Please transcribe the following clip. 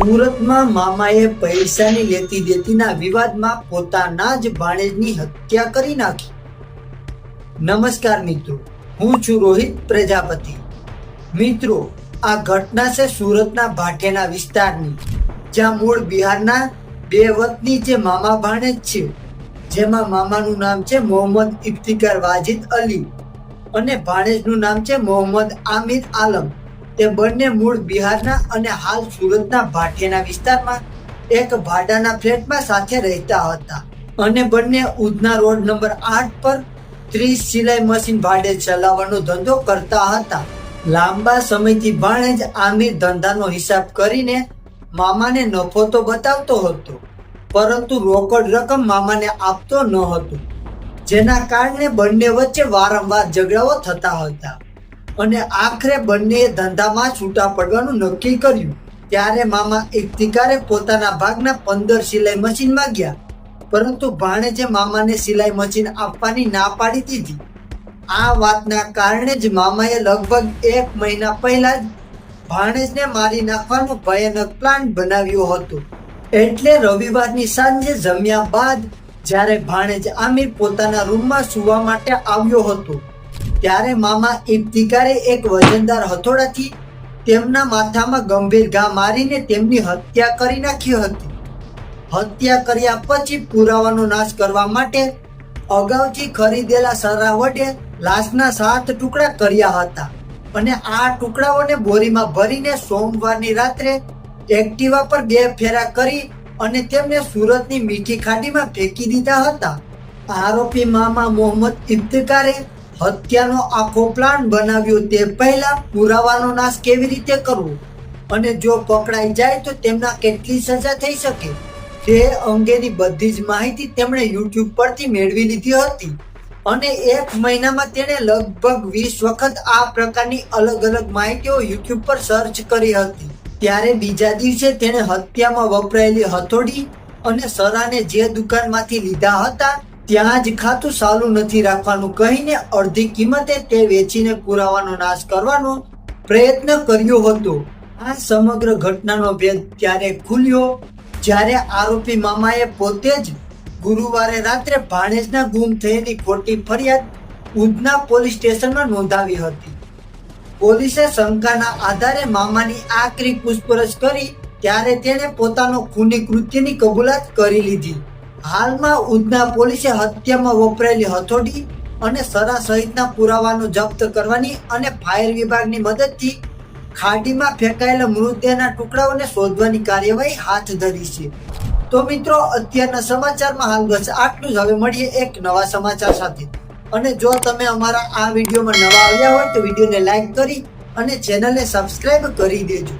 સુરતમાં મામાએ પૈસાની લેતી દેતીના વિવાદમાં પોતાના જ ભાણેજની હત્યા કરી નાખી. નમસ્કાર મિત્રો, હું છું રોહિત પ્રજાપતિ. મિત્રો, આ ઘટના છે સુરતના ભાટેના વિસ્તારની, જ્યાં મૂળ બિહારના બે વતની જે મામા ભાણેજ છે, જેમાં મામાનું નામ છે મોહમ્મદ ઇફ્તિકાર વાજિદ અલી અને ભાણેજનું નામ છે મોહમ્મદ આમિર આલમ. તે બંને મૂળ બિહારના અને હાલ સુરતના ભાટિયાના વિસ્તારમાં એક ભાડાના ફ્લેટમાં સાથે રહેતા હતા અને બંને ઉધના રોડ નંબર આઠ પર ત્રીસ સિલાઈ મશીન ભાડે ચલાવવાનો ધંધો કરતા હતા. લાંબા સમયથી ભાણે જ આમિર ધંધાનો હિસાબ કરીને મામાને નફો તો બતાવતો હતો, પરંતુ રોકડ રકમ મામાને આપતો ન હતો, જેના કારણે બંને વચ્ચે વારંવાર ઝઘડાઓ થતા હતા. અને આખરે બંનેએ ધંધામાં છૂટા પડવાનું નક્કી કર્યું. ત્યારે મામા ઇફ્તિકારે પોતાના ભાગના પંદર સિલાઈ મશીન માંગ્યા. પરંતુ ભાણેજે મામાને સિલાઈ મશીન આપવાની ના પાડી દીધી. આ વાતના કારણે જ મામાએ લગભગ એક મહિના પહેલા જ ભાણેજને મારી નાખવાનો ભયાનક પ્લાન બનાવ્યો હતો. એટલે રવિવારની સાંજે જમ્યા બાદ જ્યારે ભાણેજ આમિર પોતાના રૂમમાં સૂવા માટે આવ્યો હતો. ત્યારે મામા ઇફ્તિકારે એક વજનદાર હથોડાથી તેમના માથામાં ગંભીર ઘા મારીને તેમની હત્યા કરી નાખી હતી. હત્યા કર્યા પછી પુરાવાનો નાશ કરવા માટે અગાઉથી ખરીદેલા સરા વડે લાશના સાત ટુકડા કર્યા હતા અને આ ટુકડાઓને બોરીમાં ભરીને સોમવારની રાત્રે એક્ટિવા પર બે ફેરા કરી અને તેમને સુરતની મીઠી ખાડીમાં ફેંકી દીધા હતા. આરોપી મામા મોહમ્મદ ઇફ્તિકારે હત્યાનો આખો પ્લાન બનાવ્યો તે પહેલા પુરાવાનો નાશ કેવી રીતે કરવો? અને જો પકડાઈ જાય તો તેમના કેટલી સજા થઈ શકે? તે અંગેની બધી જ માહિતી તેમણે યુટ્યુબ પરથી મેળવી લીધી હતી. અને એક મહિનામાં તેણે લગભગ વીસ વખત આ પ્રકારની અલગ અલગ માહિતીઓ યુટ્યુબ પર સર્ચ કરી હતી. ત્યારે બીજા દિવસે તેણે હત્યામાં વપરાયેલી હથોડી અને સરાને જે દુકાનમાંથી લીધા હતા ત્યાં જ ખાતું સાલું નથી રાખવાનું. કહીને અડધી કિંમતે તે વેચીને પુરાવાનો નાશ કરવાનો પ્રયત્ન કર્યો હતો. આ સમગ્ર ઘટનાનો ભેદ ત્યારે ખુલ્યો, જ્યારે આરોપી મામાએ પોતે જ ગુરુવારે રાત્રે ભાણેજના ગુમ થયેલી ખોટી ફરિયાદ ઉધના પોલીસ સ્ટેશનમાં નોંધાવી હતી. પોલીસે શંકાના આધારે મામાની આકરી પૂછપરછ કરી, ત્યારે તેણે પોતાનો ખૂની કૃત્યની કબૂલાત કરી લીધી. હાલમાં ઉધના પોલીસે હત્યામાં વપરાયેલી હથોડી અને સરા સહિતના પુરાવાનો જપ્ત કરવાની અને ફાયર વિભાગની મદદથી ખાડીમાં ફેંકાયેલા મૃતદેહના ટુકડાઓને શોધવાની કાર્યવાહી હાથ ધરી છે. તો મિત્રો, અત્યારના સમાચારમાં હાલ બસ આટલું જ. હવે મળીએ એક નવા સમાચાર સાથે. અને જો તમે અમારા આ વિડીયોમાં નવા આવ્યા હોય તો વિડીયોને લાઈક કરી અને ચેનલને સબસ્ક્રાઈબ કરી દેજો.